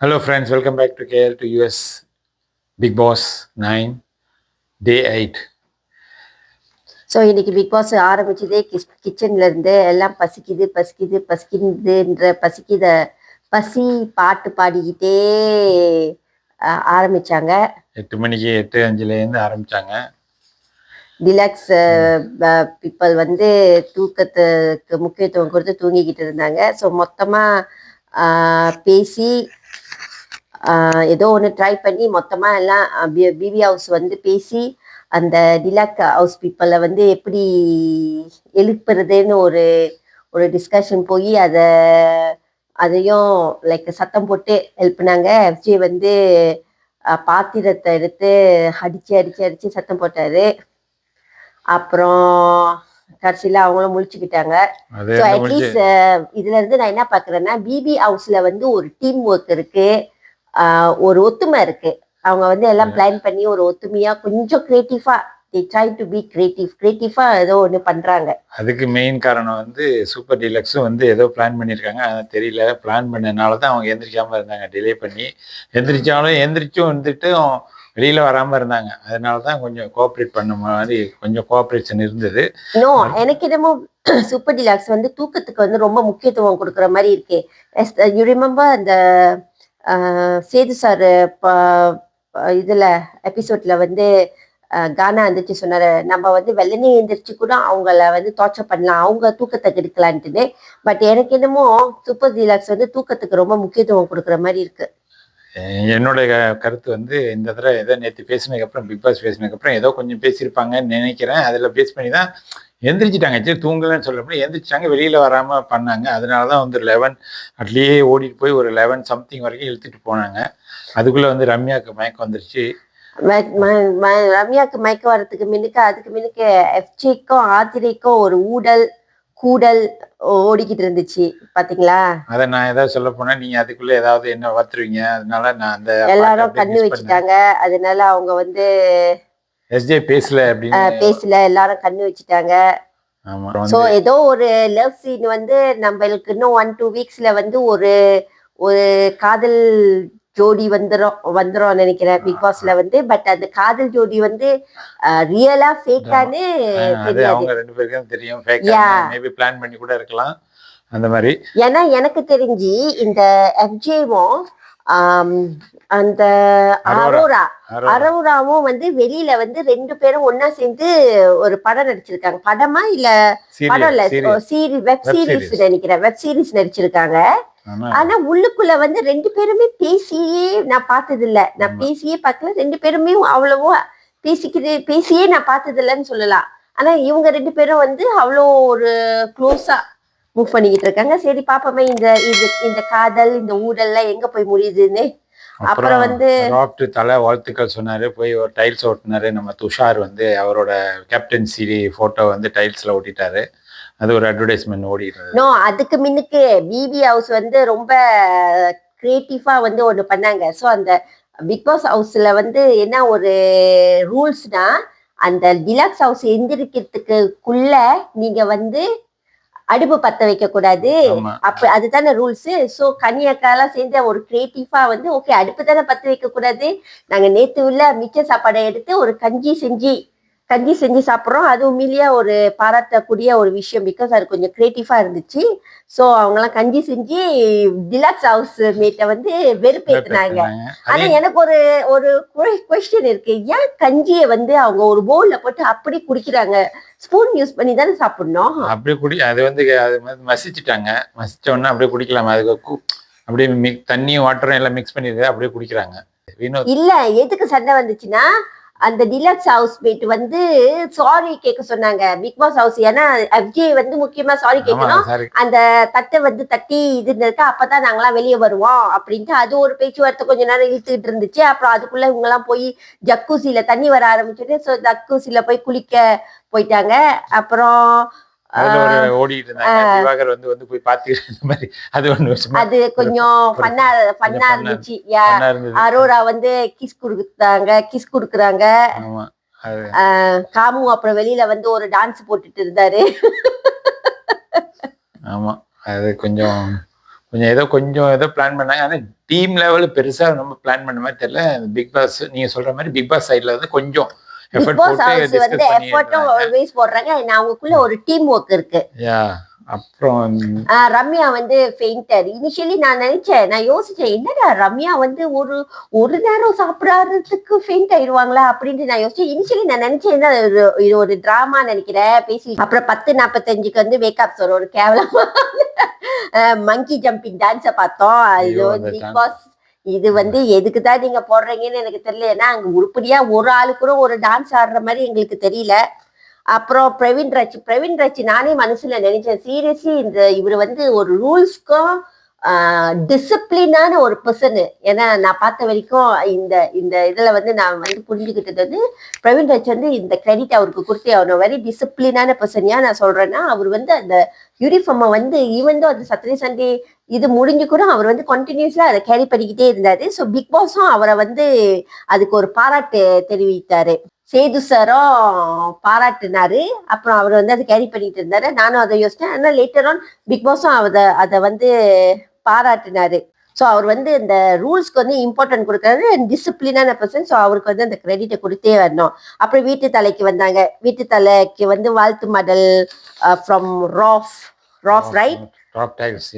Hello, friends. Welcome back to KL to US Big Boss 9, Day 8. So இன்னைக்கு Bigg Boss ஆரம்பிச்சதே கிச் கிச்சன்ல இருந்து எல்லாம் பசிக்குது பசிக்குது பசிக்குதுன்ற பசிக்குத பசி பாட்டு பாடிக்கிட்டே ஆரம்பிச்சாங்க எட்டு மணிக்கு எட்டு அஞ்சுலேருந்து ஆரம்பிச்சாங்க டிலக்ஸ் பீப்பிள் வந்து தூக்கத்துக்கு முக்கியத்துவம் கொடுத்து தூங்கிக்கிட்டு இருந்தாங்க ஸோ மொத்தமாக பேசி ஏதோ ஒன்று ட்ரை பண்ணி மொத்தமாக எல்லாம் பிபி ஹவுஸ் வந்து பேசி அந்த டிலக் ஹவுஸ் பீப்பிளை வந்து எப்படி எழுப்புறதுன்னு ஒரு ஒரு டிஸ்கஷன் போய் அதை அதையும் லைக் சத்தம் போட்டு ஹெல்ப் பண்ணாங்க எஃப்ஜி வந்து பாத்திரத்தை எடுத்து அடிச்சு அடிச்சு அடிச்சு சத்தம் போட்டாரு. அப்புறம் கடைசியில் அவங்களும் முழிச்சுக்கிட்டாங்க. ஸோ அட்லீஸ்ட் இதுல இருந்து நான் என்ன பாக்குறேன்னா பிபி ஹவுஸ்ல வந்து ஒரு டீம் ஒர்க் இருக்கு. ஆஹ் ஒரு ஒத்துமை இருக்கு. அவங்க வந்து எல்லாம் பிளான் பண்ணி ஒரு ஒத்துமையா கொஞ்சம் கிரியேட்டிவா the try to be creative கிரியேட்டிவா ஏதோ ஒன்று பண்றாங்க. அதுக்கு மெயின் காரணம் வந்து சூப்பர் டீலக்ஸும் வந்து ஏதோ பிளான் பண்ணியிருக்காங்க அது தெரியல. பிளான் பண்ணனால தான் அவங்க எந்திரிக்காம இருந்தாங்க. டிலே பண்ணி எந்திரிச்சாலும் எந்திரிச்சும் வந்துட்டு வெளியில வராம இருந்தாங்க. அதனால தான் கொஞ்சம் கோஆப்ரேட் பண்ண மாதிரி கொஞ்சம் கோஆப்ரேஷன் இருந்தது. நோ எனக்கு என்னமோ சூப்பர் டிலாக்ஸ் வந்து தூக்கத்துக்கு வந்து ரொம்ப முக்கியத்துவம் கொடுக்குற மாதிரி இருக்கு. யூ ரிமெம்பர் அந்த சேது சார் இதில் எபிசோடில் வந்து கானா இருந்துச்சு சொன்னார். நம்ம வந்து வெள்ளனே எழுந்திரிச்சு கூட அவங்கள வந்து டார்ச்சர் பண்ணலாம். அவங்க தூக்கத்தை கெடுக்கலான்ட்டுன்னு. பட் எனக்கு என்னமோ சூப்பர் டீலாக்ஸ் வந்து தூக்கத்துக்கு ரொம்ப முக்கியத்துவம் கொடுக்குற மாதிரி இருக்கு. என்னுடைய கருத்து வந்து இந்த தடவை ஏதோ நேற்று பேசினதுக்கப்புறம் பிக் பாஸ் பேசினதுக்கப்புறம் ஏதோ கொஞ்சம் பேசியிருப்பாங்கன்னு நினைக்கிறேன். அதில் பேஸ் பண்ணி தான் எந்திரிச்சிட்டாங்க. சரி தூங்கலன்னு சொல்ல முடியும் எந்திரிச்சிட்டாங்க வெளியில் வராமல் பண்ணாங்க. அதனால தான் வந்து லெவன் அட்லியே ஓடிட்டு போய் ஒரு லெவன் சம்திங் வரைக்கும் இழுத்துட்டு போனாங்க. அதுக்குள்ளே வந்து ரம்யாவுக்கு மயக்கம் வந்துருச்சு. ரம்யாக்கு மயக்கம் வர்றதுக்கு முன்னுக்கு அதுக்கு முன்னுக்கு எஃப்ஜிக்கும் ஆத்திரைக்கும் ஒரு ஊடல் கூடல் ஓடிக்கிட்டு இருந்துச்சு. பாத்தீங்களா? அதை நான் ஏதாவது சொல்ல போனால் நீங்கள் அதுக்குள்ளே ஏதாவது என்ன வளர்த்துருவீங்க? அதனால நான் அந்த எல்லாரும் கண்ணு வச்சுட்டாங்க. அதனால அவங்க வந்து எஸ்ஜே பேசல அப்படின்னு பேசல. எல்லாரும் கண்ணு வச்சுட்டாங்க. சோ ஏதோ ஒரு லவ் சீன் வந்து நம்மளுக்கு இன்னும் ஒன் டூ வீக்ஸ்ல வந்து ஒரு ஒரு காதல் ஜோடி வந்துரும் வந்துரும் நினைக்கிறேன். பிக் பாஸ்ல வந்து பட் அந்த காதல் ஜோடி வந்து ரியலா ஃபேக்கான்னு தெரியாது. தான் தெரியும். Yeah. மேபி பிளான் பண்ணி கூட இருக்கலாம். அந்த மாதிரி. ஏன்னா எனக்கு தெரிஞ்சு இந்த எஃப்ஜேவும் அந்த அரோரா. அரோரா அரோரா. அரோராவும் வந்து வெளியில வந்து ரெண்டு பேரும் ஒண்ணா சேர்ந்து ஒரு படம் நடிச்சிருக்காங்க படமா இல்ல படம் இல்ல. சீரி வெப் Web சீரிஸ் series. நினைக்கிறேன் வெப் சீரிஸ் நடிச்சிருக்காங்க ஆனா, உள்ளுக்குள்ள வந்து ரெண்டு பேருமே பேசியே நான் பார்த்தது இல்ல நான். பேசியே பார்க்கல ரெண்டு பேருமே அவ்வளவோ பேசிக்கிட்டு பேசியே நான் பார்த்தது இல்லைன்னு சொல்லலாம் ஆனா இவங்க ரெண்டு பேரும் வந்து அவ்வளோ ஒரு க்ளோஸா மூவ் பண்ணிக்கிட்டு இருக்காங்க சரி பாப்போமே இந்த இது இந்த காதல் இந்த ஊடல்லாம் எங்க போய் முடியுதுன்னு. அப்புறம் வந்து ராப்ட் தலை வாழ்த்துக்கள் சொன்னாரு. போய் ஒரு டைல்ஸ் ஓட்டினாரு. நம்ம துஷார் வந்து அவரோட கேப்டன்சி போட்டோ வந்து டைல்ஸ்ல ஓட்டிட்டாரு அது ஒரு அட்வர்டைஸ்மெண்ட் ஓடிட்டு நோ அதுக்கு முன்னுக்கு பிபி ஹவுஸ் வந்து ரொம்ப கிரியேட்டிவா வந்து ஒண்ணு பண்ணாங்க. ஸோ அந்த பிக் பாஸ் ஹவுஸ்ல வந்து என்ன ஒரு ரூல்ஸ்னா அந்த டிலக்ஸ் ஹவுஸ் எந்திரிக்கிறதுக்குள்ள நீங்க வந்து அடுப்பு பத்த வைக்க கூடாது அப்ப அதுதானே ரூல்ஸ் சோ கன்னியாக்காலாம் சேர்ந்து ஒரு கிரியேட்டிவா வந்து ஓகே அடுப்பு தானே பத்த வைக்க கூடாது நாங்க நேத்து உள்ள மிச்ச சாப்பாடை எடுத்து ஒரு கஞ்சி செஞ்சு கஞ்சி செஞ்சு சாப்பிட்றோம். அது உண்மையிலேயே ஒரு பாராட்டக்கூடிய ஒரு விஷயம் பிகாஸ் அது கொஞ்சம் கிரியேட்டிவா இருந்துச்சு. ஸோ அவங்கலாம் கஞ்சி செஞ்சு டிலக்ஸ் ஹவுஸ் மேட்டை வந்து வெறுப்பேத்துனாங்க. ஆனா அதே எனக்கு ஒரு ஒரு கொஸ்டின் இருக்கு. ஏன் கஞ்சியை வந்து அவங்க ஒரு பவுல்ல போட்டு அப்படி குடிக்கிறாங்க? ஸ்பூன் யூஸ் பண்ணி தானே சாப்பிடணும். அப்படியே குடி அது வந்து அது மசிச்சுட்டாங்க. மசிச்ச உடனே அப்படியே குடிக்கலாம். அதுக்கு அப்படியே தண்ணியும் வாட்டரும் எல்லாம் மிக்ஸ் பண்ணிடுது அப்படியே குடிக்கிறாங்க. இல்ல எதுக்கு சண்டை வந்துச்சுன்னா அந்த டிலக்ஸ் ஹவுஸ் மேட் வந்து சாரி கேட்க சொன்னாங்க. பிக் பாஸ் ஹவுஸ் ஏன்னா எஃப்ஜே வந்து முக்கியமா சாரி கேட்கணும். அந்த தட்டை வந்து தட்டி இது இருக்க அப்பதான் நாங்களாம் வெளியே வருவோம் அப்படின்ட்டு அது ஒரு பேச்சுவார்த்தை கொஞ்ச நேரம் இழுத்துக்கிட்டு இருந்துச்சு. அப்புறம் அதுக்குள்ள இவங்க எல்லாம் போய் ஜக்கூசில தண்ணி வர ஆரம்பிச்சுட்டு ஸோ ஜக்கூசில போய் குளிக்க போயிட்டாங்க. அப்புறம் அது கொஞ்சம் fun-ஆ இருந்துச்சு. அரோரா வந்து கிஸ் கொடுத்தாங்க. கிஸ் கொடுக்குறாங்க. காமு அப்புறம் வெளியில வந்து ஒரு டான்ஸ் போட்டுட்டு இருந்தாரு. ஆமா. அது கொஞ்சம் கொஞ்சம் ஏதோ கொஞ்சம் ஏதோ பிளான் பண்ணாங்க. ஆனால் டீம் லெவலில் பெருசாக நம்ம பிளான் பண்ண மாதிரி தெரியல. பிக் பாஸ் நீங்கள் சொல்கிற மாதிரி பிக் பாஸ் சைடில் வந்து கொஞ்சம் வந்து எஃபர்ட்டும் ஆல்வேஸ் போடுறாங்க. அவங்களுக்குள்ள ஒரு டீம் ஒர்க் இருக்கு அப்புறம் ரம்யா வந்து ஃபெயிண்டர் இனிஷியலி நான் நினைச்சேன் நான் யோசிச்சேன் என்னடா ரம்யா வந்து ஒரு ஒரு நேரம் சாப்பிடாததுக்கு ஃபெயிண்ட் ஆயிடுவாங்களா அப்படின்ட்டு நான் யோசிச்சேன். இனிஷியலி நான் நினைச்சேன் இது ஒரு டிராமா நினைக்கிறேன் பேசி அப்புறம் பத்து நாற்பத்தஞ்சுக்கு வந்து வேக்கப் சார் ஒரு கேவலமா மங்கி ஜம்பிங் டான்ஸை பார்த்தோம். இது பிக் பாஸ் இது வந்து எதுக்கு தான் நீங்க போடுறீங்கன்னு எனக்கு தெரியல ஏன்னா அங்க உருப்படியா ஒரு ஆளு கூட ஒரு டான்ஸ் ஆடுற மாதிரி எங்களுக்கு தெரியல. அப்புறம் பிரவீன் ராஜ் பிரவீன் ராஜ் நானே மனசுல நினைச்சேன். சீரியஸ்லி இந்த இவர் வந்து ஒரு ரூல்ஸ்க்கும் டிசிப்ளினான ஒரு பர்சனு ஏன்னா நான் பார்த்த வரைக்கும் இந்த இந்த இதில் வந்து நான் வந்து புரிஞ்சுக்கிட்டது வந்து பிரவீன் ராஜ் வந்து இந்த கிரெடிட் அவருக்கு கொடுத்து அவனை வெரி டிசிப்ளினான பர்சன் ஏன் நான் சொல்கிறேன்னா அவர் வந்து அந்த யூனிஃபார்மை வந்து ஈவன் தான் அது சட்டர்டே சண்டே இது முடிஞ்சு கூட அவர் வந்து கண்டினியூஸ்ல அதை கேரி பண்ணிக்கிட்டே இருந்தார். ஸோ பிக் பாஸும் அவரை வந்து அதுக்கு ஒரு பாராட்டு தெரிவித்தார். சேது சாரும் பாராட்டினாரு. அப்புறம் அவர் வந்து அதை கேரி பண்ணிட்டு இருந்தாரு. நானும் அதை யோசிச்சேன். ஆனால் லேட்டர் ஆன் பிக் பாஸும் அதை அதை வந்து பாராட்டினாரு. ஸோ அவர் வந்து இந்த ரூல்ஸ்க்கு வந்து இம்பார்ட்டன்ட் கொடுக்கறது டிசிப்ளினான பர்சன் ஸோ அவருக்கு வந்து அந்த கிரெடிட்டை கொடுத்தே வரணும். அப்புறம் வீட்டு தலைக்கு வந்தாங்க. வீட்டு தலைக்கு வந்து வாழ்த்து மடல் from rough rough right top tiles.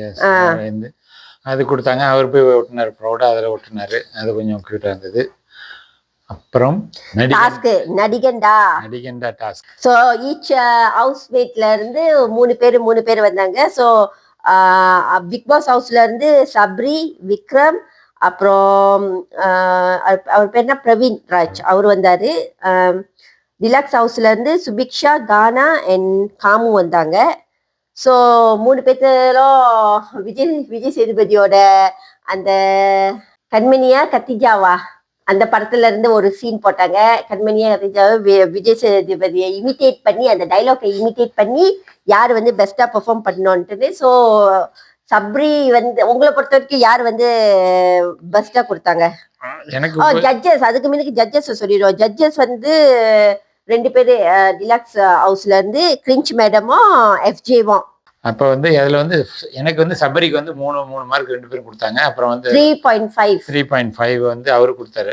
அது கொடுத்தாங்க. அவர் போய் ஒட்டினார் ப்ரௌடாக அதில் ஒட்டினாரு. அது கொஞ்சம் க்யூட்டாக இருந்தது. அப்புறம் டாஸ்க்கு நடிகண்டா நடிகண்டா டாஸ்க் ஸோ ஈச் ஹவுஸ் மேட்ல இருந்து மூணு பேர் மூணு பேர் வந்தாங்க. ஸோ பிக் பாஸ் ஹவுஸ்ல இருந்து சப்ரி விக்ரம் அப்புறம் ஆஹ் அவர் அவர் பேர் என்ன? பிரவீன் ராஜ் அவர் வந்தாரு. டிலக்ஸ் ஹவுஸ்ல இருந்து சுபிக்ஷா கானா அண்ட் காமு வந்தாங்க. ஸோ மூணு பேர்த்தரும் விஜய் விஜய் சேதுபதியோட அந்த கண்மணியா கத்திஜாவா? அந்த படத்துல இருந்து ஒரு சீன் போட்டாங்க. கண்மணியா கத்திஜாவை வி- விஜய் சேதுபதியை இமிட்டேட் பண்ணி அந்த டைலாக்கை இமிட்டேட் பண்ணி யார் வந்து பெஸ்டா பெர்ஃபார்ம் பண்ணணும்ட்டு ஸோ சப்ரி வந்து உங்களை பொறுத்த வரைக்கும் யார் வந்து பெஸ்டா கொடுத்தாங்க? எனக்கு ஜட்ஜஸ் அதுக்கு முன்னாடி ஜட்ஜஸ் சொல்லிடுவோம் ஜட்ஜஸ் வந்து ரெண்டு பேரு டிலக்ஸ் ஹவுஸ்ல இருந்து கிரிஞ்ச் மேடமும் எஃப்ஜேவும் அப்போ வந்து அதில் வந்து எனக்கு வந்து சபரிக்கு வந்து மூணு மூணு மார்க் ரெண்டு பேரும் கொடுத்தாங்க. அப்புறம் வந்து three point five three point five வந்து அவரு கொடுத்தாரு.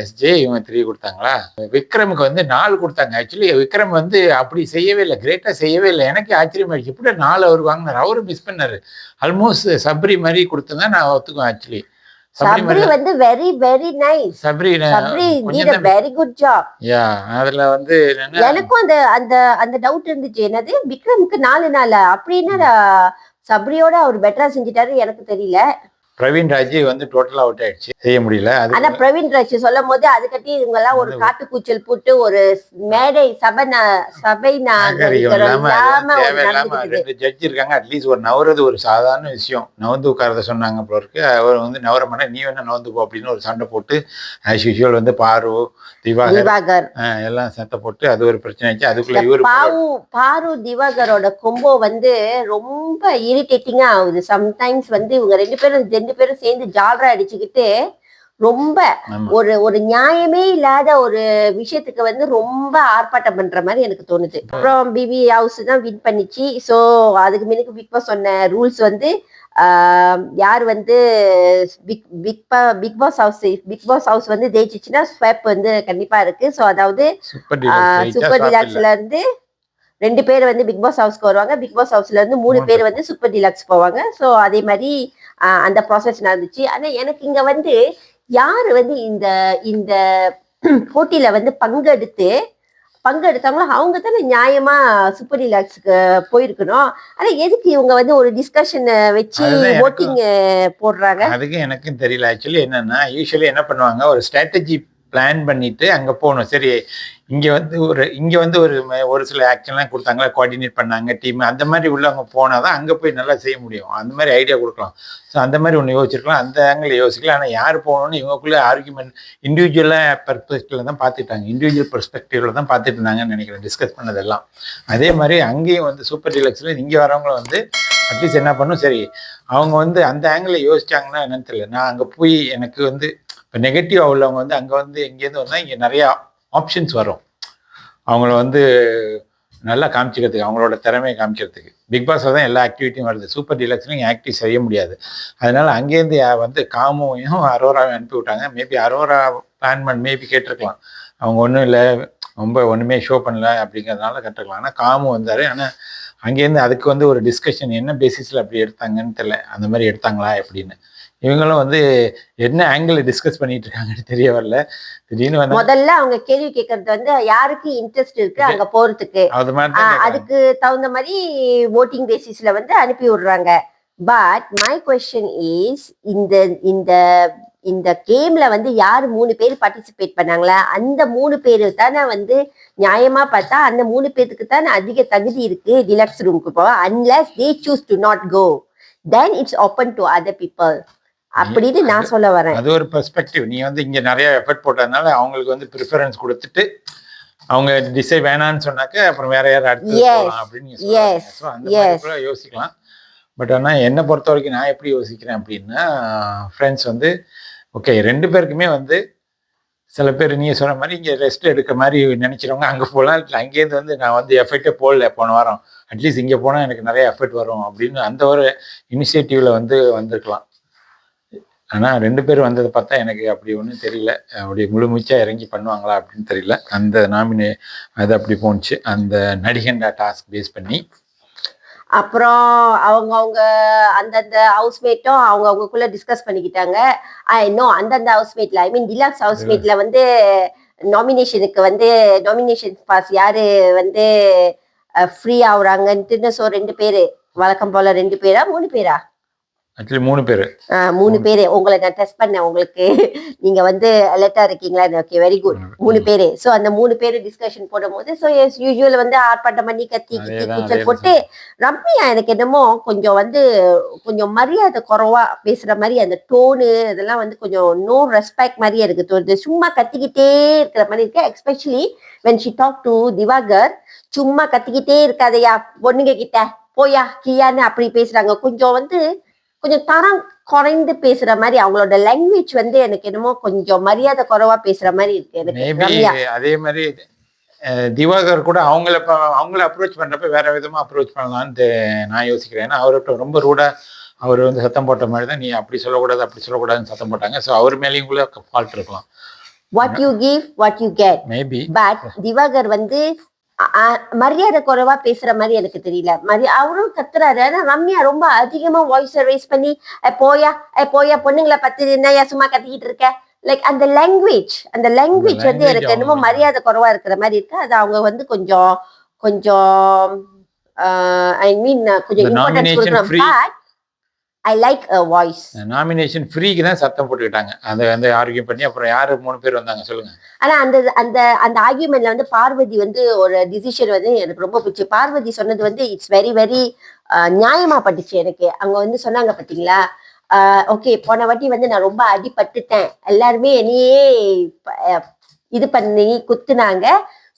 எஸ்ஜே இவங்க த்ரீ கொடுத்தாங்களா? விக்ரமுக்கு வந்து நாலு கொடுத்தாங்க. ஆக்சுவலி விக்ரம் வந்து அப்படி செய்யவே இல்லை. கிரேட்டாக செய்யவே இல்லை. எனக்கு ஆச்சரியமாயிடுச்சு. எப்படி நாலு அவர் வாங்கினார்? அவரும் மிஸ் பண்ணாரு. ஆல்மோஸ்ட் சப்ரி மாதிரி கொடுத்தா நான் ஒத்துக்குவேன் ஆக்சுவலி சப்ரி வந்து very very nice Sabri Sabri neat very good job yeah அதுல வந்து எனக்கும் அந்த அந்த அந்த டவுட் இருந்துச்சு. என்னது? விக்ரமுக்கு நாலு நாள்? அப்படின்னா சப்ரியோட அவர் பெட்டரா செஞ்சுட்டாரு எனக்கு தெரியல. பிரவீன் ராஜ் வந்து டோட்டலா அவுட் ஆயிடுச்சு. செய்ய முடியல. ஆனா பிரவீன் ராஜ் சொல்லும் போது அது கட்டி இவங்க எல்லாம் ஒரு காட்டு கூச்சல் போட்டு ஒரு மேடை சபை சபை ரெண்டு ஜட்ஜ் இருக்காங்க. அட்லீஸ்ட் ஒரு நவறது ஒரு சாதாரண விஷயம். நவந்து உட்காரத சொன்னாங்க போல இருக்கு. அவர் வந்து நவர மாட்டேன் நீ வேணா நவந்து போ அப்படின்னு ஒரு சண்டை போட்டு ஆஸ் யூஷுவல் வந்து பாரு திவாகர் எல்லாம் சண்டை போட்டு அது ஒரு பிரச்சனை ஆச்சு. அதுக்குள்ள இவரு பாவு பாரு திவாகரோட கொம்போ வந்து ரொம்ப இரிட்டேட்டிங்கா ஆகுது. சம்டைம்ஸ் வந்து இவங்க ரெண்டு பேரும் ரெண்டு பேரும் சேர்ந்து ஜாலரா அடிச்சுக்கிட்டு ரொம்ப. ஒரு ஒரு நியாயமே இல்லாத ஒரு விஷயத்துக்கு வந்து ரொம்ப ஆர்ப்பாட்டம் பண்ற மாதிரி எனக்கு தோணுது. அப்புறம் பிபி ஹவுஸ் தான் வின் பண்ணிச்சு. ஸோ அதுக்கு முன்னுக்கு பிக் பாஸ் சொன்ன ரூல்ஸ் வந்து யார் வந்து Bigg Bigg Bigg Boss house Bigg Boss house வந்து ஜெயிச்சிச்சுன்னா ஸ்வெப் வந்து கண்டிப்பா இருக்கு. ஸோ அதாவது சூப்பர் டீலக்ஸ் சூப்பர் டிலக்ஸ்ல இருந்து ரெண்டு பேர் வந்து பிக் பாஸ் ஹவுஸ்க்கு வருவாங்க. பிக் பாஸ் ஹவுஸ்ல இருந்து மூணு பேர் வந்து சூப்பர் டிலக்ஸ் போவாங்க. ஸோ அதே மாதிரி அந்த ப்ராசஸ் நடந்துச்சு. ஆனா எனக்கு இங்க வந்து யாரு வந்து இந்த இந்த போட்டியில வந்து பங்கெடுத்து பங்கெடுத்தாங்களோ அவங்க தானே நியாயமா சூப்பர் டிலக்ஸ்க்கு போயிருக்கணும். ஆனா எதுக்கு இவங்க வந்து ஒரு டிஸ்கஷன் வச்சு. ஓட்டிங் போடுறாங்க? அதுக்கு எனக்கும் தெரியல. ஆக்சுவலி என்னன்னா யூஸ்வலி என்ன பண்ணுவாங்க? ஒரு ஸ்ட்ராட்டஜி பிளான் பண்ணிட்டு அங்கே போகணும். சரி இங்கே வந்து ஒரு இங்கே வந்து ஒரு ஒரு சில ஆக்ஷன்லாம் கொடுத்தாங்களா கோஆர்டினேட் பண்ணாங்க டீம் அந்த மாதிரி உள்ளவங்க போனாதான் அங்கே போய் நல்லா செய்ய முடியும். அந்த மாதிரி ஐடியா கொடுக்கலாம். ஸோ அந்த மாதிரி ஒன்று யோசிச்சிருக்கலாம். அந்த ஆங்கிள் யோசிக்கலாம். ஆனால் யார் போகணும்னு இவங்களுக்குள்ள ஆர்குமெண்ட் இண்டிவிஜுவலாக பெர்ஸ்பெக்டிவ்ல தான் பார்த்துட்டாங்க. இண்டிவிஜுவல் பெர்ஸ்பெக்டிவ்ல தான் பார்த்துட்டு இருந்தாங்கன்னு நினைக்கிறேன். டிஸ்கஸ் பண்ணதெல்லாம். அதே மாதிரி அங்கேயும் வந்து சூப்பர் டீலக்ஸில் இங்கே வரவங்களை வந்து அட்லீஸ்ட் என்ன பண்ணும்? சரி அவங்க வந்து அந்த ஆங்கிளில் யோசிச்சாங்கன்னா என்னன்னு தெரியல. நான் அங்கே போய் எனக்கு வந்து இப்போ நெகட்டிவாக உள்ளவங்க வந்து அங்கே வந்து எங்கேருந்து வந்தால் இங்கே நிறையா ஆப்ஷன்ஸ் வரும். அவங்கள வந்து நல்லா காமிச்சிக்கிறதுக்கு அவங்களோட திறமையை காமிக்கிறதுக்கு. பிக் பாஸில் தான் எல்லா ஆக்டிவிட்டியும் வருது. சூப்பர் டீலக்ஸ்லையும் ஆக்டிவ் செய்ய முடியாது. அதனால அங்கேருந்து வந்து காமுவையும் அரோராவையும் அனுப்பி விட்டாங்க. மேபி அரோரா பிளான் பண்ணி மேபி கேட்டிருக்கலாம். அவங்க ஒன்றும் இல்லை ரொம்ப ஒன்றுமே ஷோ பண்ணல அப்படிங்கிறதுனால கேட்டிருக்கலாம் ஆனால் காமு வந்தார். ஆனால் அங்கேருந்து அதுக்கு வந்து ஒரு டிஸ்கஷன் என்ன பேசிஸில் அப்படி எடுத்தாங்கன்னு தெரியல. அந்த மாதிரி எடுத்தாங்களா எப்படின்னு. இவங்களும் வந்து என்ன ஆங்கிள் டிஸ்கஸ் பண்ணிட்டு இருக்காங்கன்னு தெரிய வரல திடீர்னு வந்து முதல்ல அவங்க கேள்வி கேட்கறது வந்து யாருக்கு இன்ட்ரெஸ்ட் இருக்கு அங்க போறதுக்கு. அதுக்கு தகுந்த மாதிரி ஓட்டிங் பேசிஸ்ல வந்து அனுப்பி விடுறாங்க. பட் மை கொஸ்டின் இஸ் இந்த இந்த இந்த கேம்ல வந்து யார் மூணு பேர் பார்ட்டிசிபேட் பண்ணாங்களா? அந்த மூணு பேரு தானே வந்து நியாயமா பார்த்தா அந்த மூணு பேருக்கு தானே அதிக தகுதி இருக்கு டிலக்ஸ் ரூமுக்கு போ unless they choose to not go then it's open to other people அப்படின்னு நான் சொல்ல வரேன். அது ஒரு பெர்ஸ்பெக்டிவ் நீ வந்து இங்க நிறைய எஃபர்ட் போட்டதுனால அவங்களுக்கு வந்து ப்ரிஃபரன்ஸ் கொடுத்துட்டு அவங்க டிசை வேணான்னு சொன்னாக்க அப்புறம் வேற யாரும் அடுத்து அப்படின்னு யோசிக்கலாம். பட் ஆனா என்னை பொறுத்த வரைக்கும் நான் எப்படி யோசிக்கிறேன் அப்படின்னா ஃப்ரெண்ட்ஸ் வந்து ஓகே ரெண்டு பேருக்குமே வந்து சில பேர் நீங்க சொன்ன மாதிரி இங்க ரெஸ்ட் எடுக்க மாதிரி நினைக்கிறவங்க அங்க போகலாம் இல்லை அங்கேருந்து வந்து நான் வந்து எஃபெக்டே போடல போன வாரம். அட்லீஸ்ட் இங்க போனா எனக்கு நிறைய எஃபெக்ட் வரும் அப்படின்னு அந்த ஒரு இனிஷியேட்டிவ்ல வந்து வந்திருக்கலாம். ஆனா ரெண்டு பேர் வந்ததை பார்த்தா எனக்கு அப்படி ஒன்றும் தெரியல. அப்படி முழுமூச்சா இறங்கி பண்ணுவாங்களா அப்படின்னு தெரியல. அந்த நாமினே அது அப்படி போணுச்சு. அந்த நடிகண்டா டாஸ்க் பேஸ் பண்ணி. அப்புறம் அவங்க அவங்க அந்தந்த ஹவுஸ்மேட்டும் அவங்க அவங்களுக்குள்ள டிஸ்கஸ் பண்ணிக்கிட்டாங்க இன்னும் அந்தந்த ஹவுஸ்மேட்ல ஐ மீன் டிலாக்ஸ் ஹவுஸ்மேட்ல வந்து நாமினேஷனுக்கு வந்து நாமினேஷன் பாஸ் யாரு வந்து ஃப்ரீ ஆகுறாங்கன்ட்டுன்னு ஸோ ரெண்டு பேரு. வழக்கம் போல ரெண்டு பேரா மூணு பேரா? மூணு பேர். மூணு பேரு. உங்களை நான் டெஸ்ட் பண்ணேன். உங்களுக்கு நீங்க வந்து அலர்ட்டா இருக்கீங்களா? ஓகே வெரி குட் மூணு பேரு. சோ அந்த மூணு பேரு டிஸ்கஷன் போடும்போது சோ எஸ் யூஸ்வல் வந்து ஆர்ப்பாட்டம் பண்ணி கத்தி கூச்சல். போட்டு ரம்யா எனக்கு என்னமோ கொஞ்சம் வந்து கொஞ்சம் மரியாதை குறைவா பேசுற மாதிரி அந்த டோனு இதெல்லாம் வந்து கொஞ்சம் நோ ரெஸ்பெக்ட் மாதிரி எனக்கு தோணுது சும்மா கத்திக்கிட்டே இருக்கிற மாதிரி இருக்கு. Especially when she talk to Diwakar சும்மா கத்திக்கிட்டே இருக்காதயா பொண்ணுங்க கிட்ட. போயா கியான்னு அப்படி பேசுறாங்க. கொஞ்சம் வந்து கொஞ்சம் தரம் குறைந்து பேசுற மாதிரி அவங்களோட லாங்குவேஜ் வந்து எனக்கு என்னமோ கொஞ்சம் மரியாதை குறைவா பேசுற மாதிரி இருக்கு. எனக்கு அதே மாதிரி திவாகர் கூட அவங்கள அவங்கள அப்ரோச் பண்றப்ப வேற விதமா அப்ரோச் பண்ணலான்னு நான் யோசிக்கிறேன். ஏன்னா அவர்கிட்ட ரொம்ப ரூடா அவர் வந்து சத்தம் போட்ட மாதிரி தான் நீ அப்படி சொல்லக்கூடாது அப்படி சொல்லக்கூடாதுன்னு சத்தம் போட்டாங்க. ஸோ அவர் மேலேயும் கூட ஃபால்ட் இருக்கலாம். What you give what you get maybe but Diwakar வந்து மரியாதை குறைவா பேசுற மாதிரி எனக்கு தெரியல. மரி அவரும் கத்துறாரு. ஆனா ரம்யா ரொம்ப அதிகமா வாய்ஸ் ரைஸ் பண்ணி "ஏ, போயா போயா பொண்ணுங்களை பத்தி என்னையா சும்மா கத்திக்கிட்டு இருக்க? லைக் அந்த லாங்குவேஜ் அந்த லாங்குவேஜ் வந்து எனக்கு என்னமோ மரியாதை குறைவா இருக்கிற மாதிரி இருக்கு. அது அவங்க வந்து கொஞ்சம் கொஞ்சம் ஐ மீன் கொஞ்சம் importance. But I like a voice nomination ஃப்ரீக்கு தான் சத்தம் போட்டுக்கிட்டாங்க. அதை வந்து ஆர்கியூ பண்ணி அப்புறம் யாரு மூணு பேர் வந்தாங்க சொல்லுங்க. ஆனா அந்த அந்த அந்த ஆர்கியூமெண்ட்ல வந்து பார்வதி வந்து ஒரு டிசிஷன் வந்து எனக்கு ரொம்ப பிடிச்சி. பார்வதி சொன்னது வந்து இட்ஸ் வெரி வெரி நியாயமா பட்டுச்சு எனக்கு. அவங்க வந்து சொன்னாங்க பாத்தீங்களா? ஓகே போன வாட்டி வந்து நான் ரொம்ப அடிபட்டுட்டேன். எல்லாருமே என்னையே இது பண்ணி குத்துனாங்க.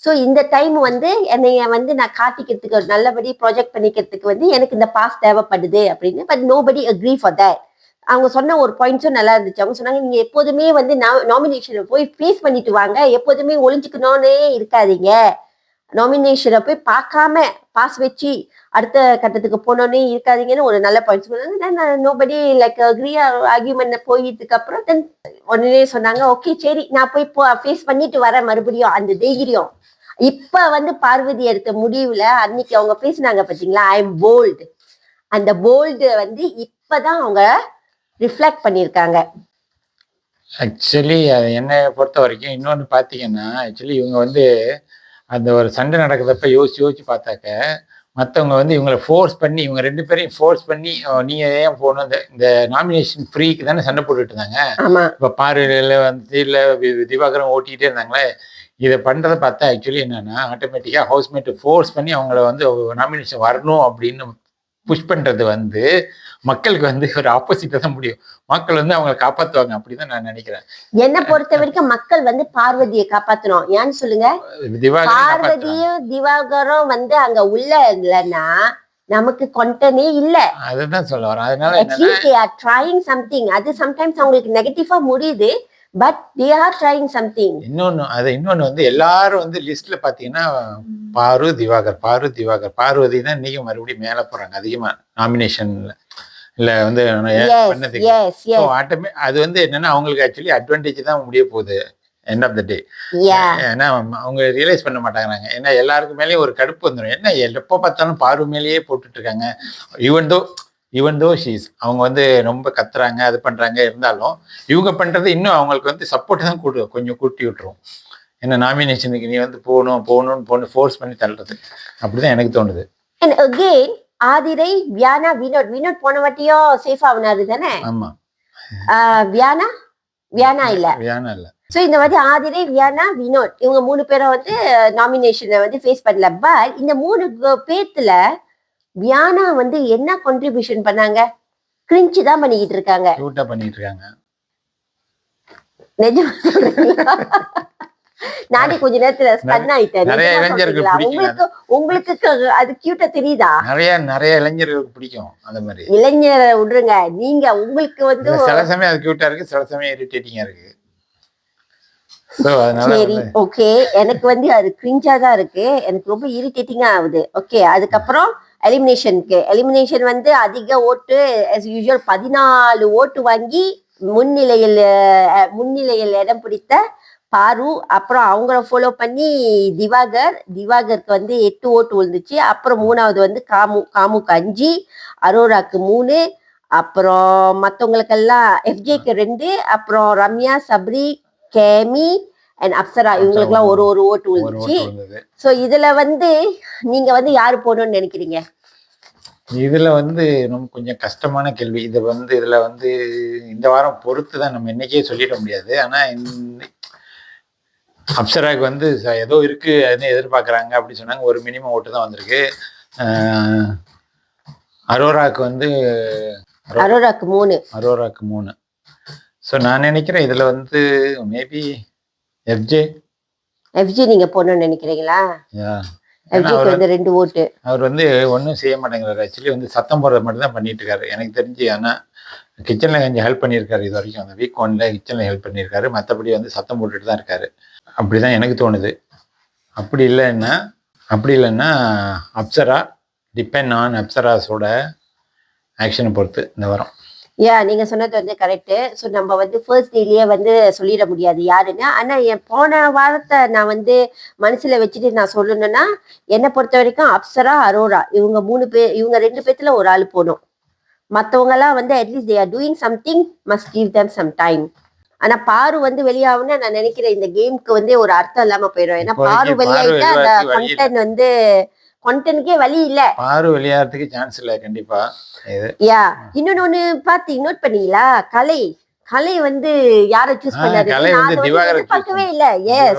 ஸோ இந்த டைம் வந்து என்னைய வந்து நான் காட்டிக்கிறதுக்கு ஒரு நல்லபடி ப்ராஜெக்ட் பண்ணிக்கிறதுக்கு வந்து எனக்கு இந்த பாஸ் தேவைப்படுது அப்படின்னு. But nobody agree for that அவங்க சொன்ன ஒரு பாயிண்ட்ஸும் நல்லா இருந்துச்சு. அவங்க சொன்னாங்க நீங்க எப்போதுமே வந்து நாமினேஷன் போய் ஃபேஸ் பண்ணிட்டு வாங்க. எப்போதுமே ஒளிஞ்சுக்கணும்னே இருக்காதீங்க. நாமினேஷனை போய் பார்க்காம பாஸ் வச்சு அடுத்த கட்டத்துக்கு போனோன்னே இருக்காதீங்கன்னு ஒரு நல்ல பாயிண்ட் சொன்னாங்க நோபடி லைக் அக்ரி ஆர்கியூமெண்ட் போயிட்டதுக்கு அப்புறம் தென் உடனே சொன்னாங்க ஓகே சரி நான் போய் ஃபேஸ் பண்ணிட்டு வரேன் மறுபடியும் அந்த தைரியம். இப்ப வந்து பார்வதி எடுத்த முடிவுல அன்னைக்கு அவங்க பேசினாங்க பாத்தீங்களா? ஐ எம் போல்டு அந்த போல்டு வந்து இப்பதான் அவங்க ரிஃப்ளெக்ட் பண்ணியிருக்காங்க. ஆக்சுவலி என்னை பொறுத்த வரைக்கும் இன்னொன்று பார்த்தீங்கன்னா ஆக்சுவலி இவங்க வந்து அந்த ஒரு சண்டை நடக்கிறதப்ப யோசிச்சு யோசிச்சு பார்த்தாக்க மற்றவங்க வந்து இவங்களை ஃபோர்ஸ் பண்ணி இவங்க ரெண்டு பேரையும் ஃபோர்ஸ் பண்ணி "ஓ, நீங்க ஏன் போகணும் இந்த இந்த நாமினேஷன் ஃப்ரீக்கு தானே சண்டை போட்டுட்டு இருந்தாங்க? இப்போ பார்வையில் வந்து இல்லை திவாகரம் ஓட்டிகிட்டே இருந்தாங்களே. இதை பண்ணுறதை பார்த்தா ஆக்சுவலி என்னன்னா ஆட்டோமேட்டிக்காக ஹவுஸ்மேட் ஃபோர்ஸ் பண்ணி அவங்கள வந்து நாமினேஷன் வரணும் அப்படின்னு புஷ் பண்ணுறது வந்து மக்களுக்கு வந்து ஒரு ஆப்போசிட்டாக தான் முடியும். மக்கள் வந்து அவங்களை காப்பாற்றுவாங்க அப்படின்னு நான் நினைக்கிறேன். என்ன பொறுத்த வரைக்கும் மக்கள் வந்து பார்வதியை காப்பாத்தணும். ஏன்னு சொல்லுங்க? பார்வதியும் திவாகரும் வந்து அங்க உள்ள இல்லைன்னா நமக்கு கொண்டனே இல்ல. அதுதான் சொல்ல வரேன். அதனால என்னன்னா at least they are trying something அது சம்டைம்ஸ் அவங்களுக்கு நெகட்டிவா முடியுது. But they are trying something இன்னொன்னு அது இன்னொன்னு வந்து எல்லாரும் வந்து லிஸ்ட்ல பாத்தீங்கன்னா பாரு திவாகர் பாரு திவாகர். பார்வதி தான் இன்னைக்கு மறுபடியும் மேல போறாங்க. அதிகமா நாமினேஷன்ல இல்ல வந்து automa- அது வந்து என்னன்னா அவங்களுக்கு ஆக்சுவலி அட்வான்டேஜ் தான் முடிய போகுது எண்ட் ஆஃப் த டே ஏன்னா அவங்க ரியலைஸ் பண்ண மாட்டாங்க ஏன்னா எல்லாருக்கு மேலேயும் ஒரு கடுப்பு வந்துடும் என்ன எப்போ பார்த்தாலும் பார்வை மேலேயே போட்டுட்டு இருக்காங்க. Even though even though she's அவங்க வந்து ரொம்ப கத்துறாங்க அது பண்றாங்க இருந்தாலும் இவங்க பண்றது இன்னும் அவங்களுக்கு வந்து சப்போர்ட் தான் கூட்டு கொஞ்சம் கூட்டி விட்டுரும். என்ன நாமினேஷனுக்கு நீ வந்து போகணும் போகணும்னு போகணும் ஃபோர்ஸ் பண்ணி தள்ளுறது. அப்படிதான் எனக்கு தோணுது. அண்ட் அகெயின் ஆதிரை வியானா வினோத் வினோத் போன வாட்டியும் சேஃப் ஆகுனாரு தானே? ஆமா. வியானா? வியானா இல்ல வேணாம் இல்ல. சோ இந்த மாதிரி ஆதிரை வியானா வினோத் இவங்க மூணு பேரும் வந்து நாமினேஷனை வந்து ஃபேஸ் பண்ணல. பட் இந்த மூணு பேத்துல வியானா வந்து என்ன contribution பண்ணாங்க? கிரிஞ்சு தான் பண்ணிக்கிட்டு இருக்காங்க. கியூட்டா பண்ணிட்டு இருக்காங்க. நிஜமா? நானே கொஞ்ச நேரத்துல ஸ்டன் ஆயிட்டேன். நிறைய? பிடிக்கல. உங்களுக்கு உங்களுக்கு அது கியூட்டா தெரியுதா? நிறைய நிறைய இளைஞர்களுக்கு பிடிக்கும் அந்த மாதிரி. இளைஞரை விடுங்க. நீங்க உங்களுக்கு வந்து சில சமயம் அது கியூட்டா இருக்கு சில சமயம் இரிட்டேட்டிங்கா இருக்கு. சரி ஓகே எனக்கு வந்து அது கிரிஞ்சா தான் இருக்கு. எனக்கு ரொம்ப இரிட்டேட்டிங்கா ஆகுது. ஓகே அதுக்கப்புறம் எலிமினேஷனுக்கு எலிமினேஷன் வந்து அதிக ஓட்டு எஸ் யூஷுவல் பதினாலு ஓட்டு வாங்கி முன்னிலையில் முன்னிலையில் இடம் பிடித்த பாரு அப்புறம் அவங்கள ஃபாலோ பண்ணி திவாகர் திவாகருக்கு வந்து எட்டு ஓட்டு விழுந்துச்சு. அப்புறம் மூணாவது வந்து காமு காமுக்கு அஞ்சு அரோராக்கு மூணு அப்புறம் மற்றவங்களுக்கெல்லாம் எஃப்ஜேக்கு ரெண்டு அப்புறம் ரம்யா சப்ரி கேமி அண்ட் அப்சரா இவங்களுக்குலாம் ஒரு ஒரு ஓட்டு விழுந்துச்சு சோ இதுல வந்து நீங்க வந்து யாரு போடணும்னு நினைக்கிறீங்க? இதுல வந்து ரொம்ப கொஞ்சம் கஷ்டமான கேள்வி. இது வந்து இதுல வந்து இந்த வாரம் பொறுத்து தான் நம்ம இன்னைக்கே சொல்லிட முடியாது. ஆனா அப்சராக்கு வந்து ஏதோ இருக்கு அதுன்னு எதிர்பார்க்கறாங்க அப்படி சொன்னாங்க. ஒரு மினிமம் ஓட்டு தான் வந்திருக்கு. அரோராக்கு வந்து அரோராக்கு மூணு. அரோராக்கு மூணு. ஸோ நான் நினைக்கிறேன் இதுல வந்து மேபி எஃப்ஜே எஃப்ஜி நீங்க போடணும்னு நினைக்கிறீங்களா? எஃப்ஜிக்கு வந்து ரெண்டு ஓட்டு அவர் வந்து ஒன்றும் செய்ய மாட்டேங்கிறாரு. ஆக்சுவலி வந்து சத்தம் போடுறது மட்டும் தான் பண்ணிட்டு இருக்காரு எனக்கு தெரிஞ்சு ஆனால் கிச்சனில் கொஞ்சம் ஹெல்ப் பண்ணியிருக்காரு இது வரைக்கும். அந்த வீக் ஒன்ல கிச்சனில் ஹெல்ப் பண்ணியிருக்காரு. மற்றபடி வந்து சத்தம் போட்டுட்டு தான் இருக்காரு. அப்படிதான் எனக்கு தோணுது. அப்படி இல்லைன்னா அப்படி இல்லைன்னா அப்சரா டிபெண்ட் ஆன் அப்சராஸோட ஆக்ஷனை பொறுத்து இந்த வாரம். யா நீங்க சொன்னது வந்து கரெக்ட் ஸோ நம்ம வந்து ஃபர்ஸ்ட் டேலயே வந்து சொல்லிட முடியாது யாருன்னு. ஆனா என் போன வாரத்தை நான் வந்து மனசுல வச்சுட்டு நான் சொல்லணும்னா என்னை பொறுத்த வரைக்கும் அப்சரா அரோரா. இவங்க மூணு பேர் இவங்க ரெண்டு பேத்துல ஒரு ஆள் போகணும் மத்தவங்க எல்லாம் வந்து at least they are doing something must give them some time ஆனா பாரு வந்து வெளியாகும்னு நான் நினைக்கிறேன். இந்த கேம்க்கு வந்து ஒரு அர்த்தம் இல்லாம போயிடும் ஏன்னா பாரு வெளியாயிட்டா அந்த. கண்டென்ட் வந்து கண்டென்ட்கே வழி இல்ல. பாரு விளையாடுறதுக்கு சான்ஸ் இல்லை கண்டிப்பா. யா இன்னொன்னு ஒண்ணு பாத்து நோட் பண்ணீங்களா? கலை. கலை வந்து யாரை சூஸ் பண்ணாரு? எதிர்பார்க்கவே இல்ல. எஸ்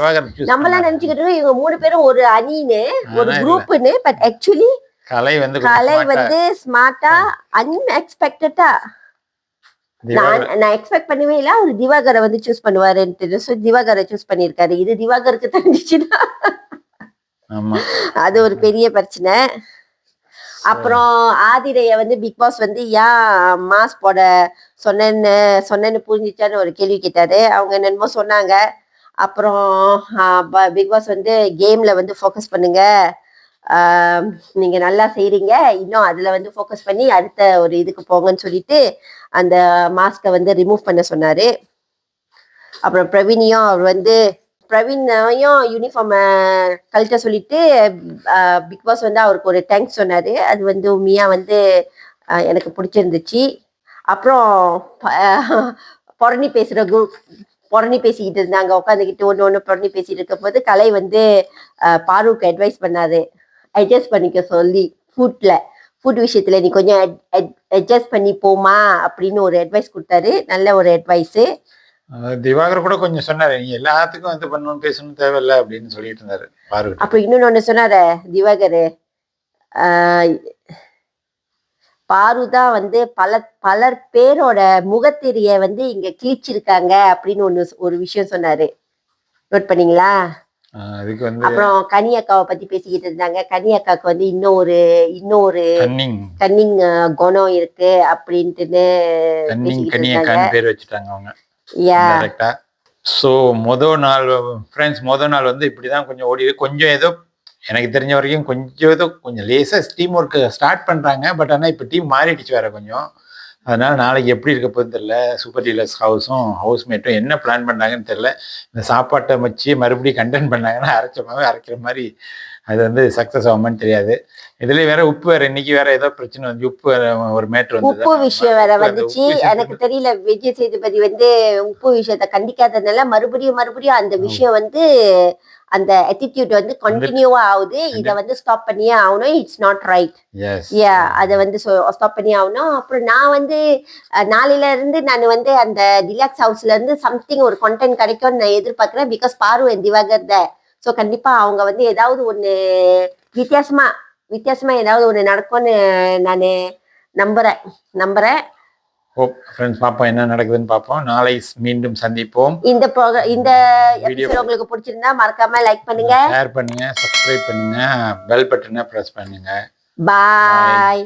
நம்மளாம் பண்ணாரு. நினைச்சுக்கிட்டு இவங்க மூணு பேரும் ஒரு அணின்னு ஒரு. குரூப்னு பட் ஆக்சுவலி கலை வந்து கலை வந்து ஸ்மார்ட்டா அன்எக்ஸ்பெக்டடா நான் நான் எக்ஸ்பெக்ட் பண்ணவே இல்ல அவர் திவாகரை வந்து சூஸ் பண்ணுவாருன்ட்டு. திவாகரை சூஸ் பண்ணியிருக்காரு. இது திவாகருக்கு தெரிஞ்சிச்சுன்னா. அது ஒரு பெரிய பிரச்சனை. அப்புறம் ஆதிரைய வந்து பிக் பாஸ் வந்து ஏன் மாஸ் போட சொன்னேன்னு சொன்னேன்னு புரிஞ்சிச்சான்னு ஒரு கேள்வி கேட்டாரு. அவங்க என்னென்னமோ சொன்னாங்க. அப்புறம் பிக் பாஸ் வந்து கேம்ல வந்து ஃபோக்கஸ் பண்ணுங்க. நீங்க நல்லா செய்றீங்க. இன்னும் அதுல வந்து ஃபோக்கஸ் பண்ணி அடுத்த ஒரு இதுக்கு போங்கன்னு சொல்லிட்டு அந்த மாஸ்கை வந்து ரிமூவ் பண்ண சொன்னாரு. அப்புறம் பிரவீனியும் அவர் வந்து பிரவீனையும் யூனிஃபார்ம் கழட்ட சொல்லிட்டு பிக் பாஸ் வந்து அவருக்கு ஒரு தேங்க்ஸ் சொன்னாரு. அது வந்து உண்மையா வந்து எனக்கு பிடிச்சிருந்துச்சு. அப்புறம் ப- அஹ், பேசுற குரூப் புரணி பேசிக்கிட்டு இருந்தாங்க. உட்காந்துக்கிட்டு ஒன்று ஒன்று புரணி பேசிட்டு இருக்கும் போது கலை வந்து பாரூக்கு பாருவுக்கு அட்வைஸ் பண்ணாரு. அட்ஜஸ்ட் பண்ணிக்க சொல்லி ஃபுட்டில் ஃபுட் விஷயத்தில் நீ கொஞ்சம் அட்ஜஸ்ட் பண்ணி போமா அப்படின்னு ஒரு அட்வைஸ் கொடுத்தாரு. நல்ல ஒரு அட்வைஸு திவாகர் கூட கொஞ்சம் சொன்னாரு நீ எல்லாத்துக்கும் வந்து பண்ணணும் பேசணும் தேவையில்ல அப்படின்னு சொல்லிட்டு இருந்தாரு பாரு அப்புறம் இன்னொன்னு ஒண்ணு சொன்னாரு திவாகர். பாரு தான் வந்து பல பலர் பேரோட முகத்தெரிய வந்து இங்க கிழிச்சிருக்காங்க அப்படின்னு ஒண்ணு ஒரு விஷயம் சொன்னாரு. நோட் பண்ணீங்களா? அதுக்கு வந்து அப்புறம் கனி அக்காவை பத்தி பேசிக்கிட்டு இருந்தாங்க. கனி அக்காவுக்கு வந்து இன்னும் ஒரு இன்னும் ஒரு கன்னிங். குணம் இருக்கு அப்படின்ட்டுன்னு பேசிக்கிட்டு இருந்தாங்க. கரெக்டா ஸோ மொதல் நாள் ஃப்ரெண்ட்ஸ் மொதல் நாள் வந்து இப்படி தான் கொஞ்சம் ஓடி கொஞ்சம் ஏதோ எனக்கு தெரிஞ்ச வரைக்கும் கொஞ்சம் ஏதோ கொஞ்சம் லேசாக டீம் ஒர்க்கு ஸ்டார்ட் பண்ணுறாங்க பட் ஆனால் இப்போ டீம் மாறிடுச்சு வேற கொஞ்சம். அதனால் நாளைக்கு எப்படி இருக்க போகுதுன்னு தெரில சூப்பர் டீலர்ஸ் ஹவுஸும் ஹவுஸ்மேட்டும் என்ன பிளான் பண்ணாங்கன்னு தெரில இந்த சாப்பாட்டை வச்சு மறுபடியும் கண்டென்ட் பண்ணாங்கன்னா அரைச்ச அரைக்கிற மாதிரி அது வந்து சக்ஸஸ் ஆகுமான்னு தெரியாது. இதுலேயே வேற உப்பு வேற இன்னைக்கு வேற ஏதோ பிரச்சனை வந்து உப்பு ஒரு மேட்ரு வந்து உப்பு விஷயம் வேற வந்துச்சு. எனக்கு தெரியல விஜய் சேதுபதி வந்து உப்பு விஷயத்த கண்டிக்காததுனால மறுபடியும் மறுபடியும் அந்த விஷயம் வந்து அந்த attitude வந்து கண்டினியூவா ஆகுது. இத வந்து ஸ்டாப் பண்ணியே ஆகணும். இட்ஸ் நாட் ரைட் யா அதை வந்து ஸ்டாப் பண்ணி ஆகணும். அப்புறம் நான் வந்து நாளையில இருந்து நான் வந்து அந்த டிலாக்ஸ் ஹவுஸ்ல இருந்து சம்திங் ஒரு கண்டென்ட் கிடைக்கும்னு நான் எதிர்பார்க்கிறேன். பிகாஸ் பாரு அண்ட் திவாகர் த ஸோ கண்டிப்பா அவங்க வந்து ஏதாவது ஒண்ணு வித்தியாசமா வித்தியாசமா ஏதாவது ஒண்ணு நடக்கும்னு நான் நம்புறேன். நம்புறேன். ஹோப் ஃப்ரெண்ட்ஸ் பார்ப்போம் என்ன நடக்குதுன்னு பார்ப்போம். நாளை மீண்டும் சந்திப்போம். இந்த இந்த. எபிசோட் உங்களுக்கு பிடிச்சிருந்தா மறக்காம லைக் பண்ணுங்க. ஷேர் பண்ணுங்க சப்ஸ்கிரைப் பண்ணுங்க பெல் பட்டனை ப்ரெஸ் பண்ணுங்க. பாய்